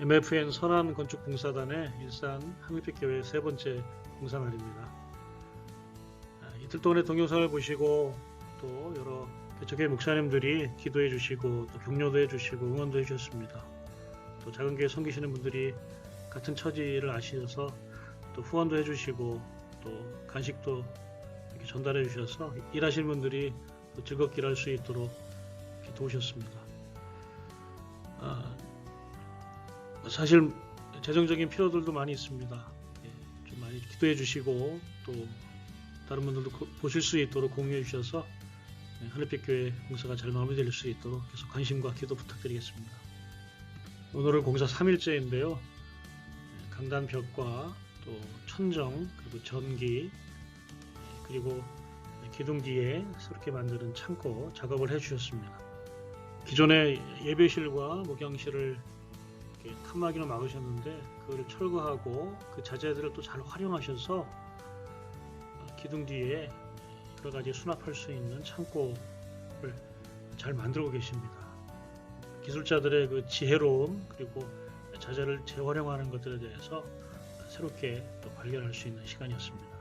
MFN 선한 건축 공사단의 일산 하늘빛교회 세 번째 공사 날입니다. 아, 이틀 동안의 동영상을 보시고 또 여러 개척교회 목사님들이 기도해 주시고 또 격려도 해 주시고 응원도 해 주셨습니다. 또 작은 교회 섬기시는 분들이 같은 처지를 아시셔서 또 후원도 해 주시고 또 간식도 이렇게 전달해 주셔서 일하시는 분들이 또 즐겁게 일할 수 있도록 도우셨습니다. 아, 사실 재정적인 필요들도 많이 있습니다. 예, 좀 많이 기도해 주시고 또 다른 분들도 고- 보실 수 있도록 공유해 주셔서 예, 하늘빛 교회 공사가 잘 마무리될 수 있도록 계속 관심과 기도 부탁드리겠습니다. 오늘은 공사 3일째인데요. 예, 강단 벽과 또 천정 그리고 전기 예, 그리고 기둥 뒤에 새롭게 만드는 창고 작업을 해주셨습니다. 기존의 예배실과 목양실을 이렇게 칸막이로 막으셨는데 그걸 철거하고 그 자재들을 또 잘 활용하셔서 어, 기둥 뒤에 여러 가지 수납할 수 있는 창고를 잘 만들고 계십니다. 기술자들의 그 지혜로움 그리고 자재를 재활용하는 것들에 대해서 새롭게 또 발견할 수 있는 시간이었습니다.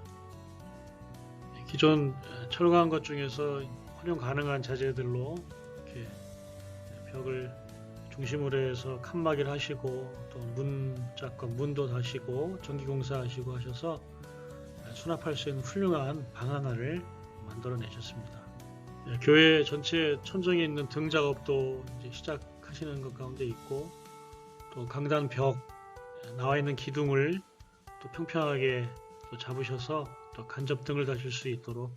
기존 철거한 것 중에서 활용 가능한 자재들로 이렇게 벽을 중심으로 해서 칸막이를 하시고 또 문짝과 문도 다시고 전기공사 하시고 하셔서 수납할 수 있는 훌륭한 방 하나를 만들어내셨습니다. 예, 교회 전체 천정에 있는 등 작업도 시작하시는 것 가운데 있고 또 강단 벽 예, 나와 있는 기둥을 또 평평하게 또 잡으셔서 또 간접 등을 다실 수 있도록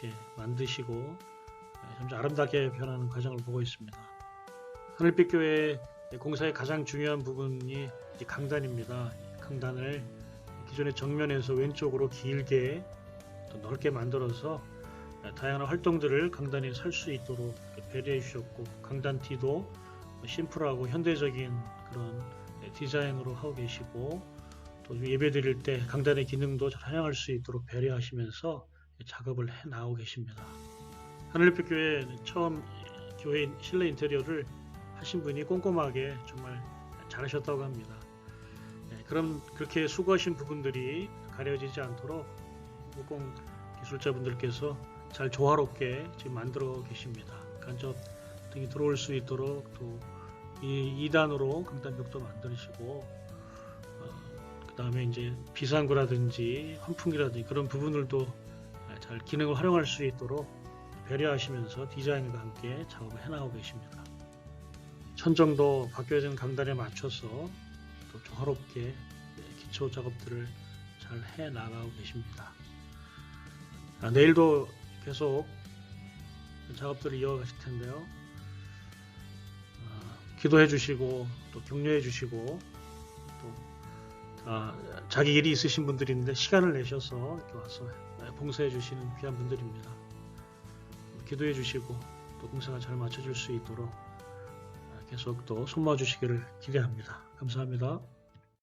이렇게 만드시고 예, 점점 아름답게 변하는 과정을 보고 있습니다. 하늘빛 교회 공사의 가장 중요한 부분이 강단입니다. 강단을 기존의 정면에서 왼쪽으로 길게 또 넓게 만들어서 다양한 활동들을 강단에 살 수 있도록 배려해 주셨고 강단 뒤도 심플하고 현대적인 그런 디자인으로 하고 계시고 또 예배 드릴 때 강단의 기능도 잘 활용할 수 있도록 배려하시면서 작업을 해 나오고 계십니다. 하늘빛 교회 처음 교회 실내 인테리어를 하신 분이 꼼꼼하게 정말 잘하셨다고 합니다. 네, 그럼 그렇게 수고하신 부분들이 가려지지 않도록 무공 기술자분들께서 잘 조화롭게 지금 만들어 계십니다. 간접 등이 들어올 수 있도록 또 이 2단으로 강단벽도 만드시고 어, 그 다음에 이제 비상구라든지 환풍기라든지 그런 부분들도 잘 기능을 활용할 수 있도록 배려하시면서 디자인과 함께 작업을 해나가고 계십니다. 천정도 바뀌어진 강단에 맞춰서 또 조화롭게 기초 작업들을 잘 해 나가고 계십니다. 아, 내일도 계속 작업들을 이어가실 텐데요. 아, 기도해 주시고 또 격려해 주시고 또 아, 자기 일이 있으신 분들인데 시간을 내셔서 이렇게 와서 봉사해 주시는 귀한 분들입니다. 기도해 주시고 또 봉사가 잘 맞춰질 수 있도록 계속 또 손모아 주시기를 기대합니다. 감사합니다.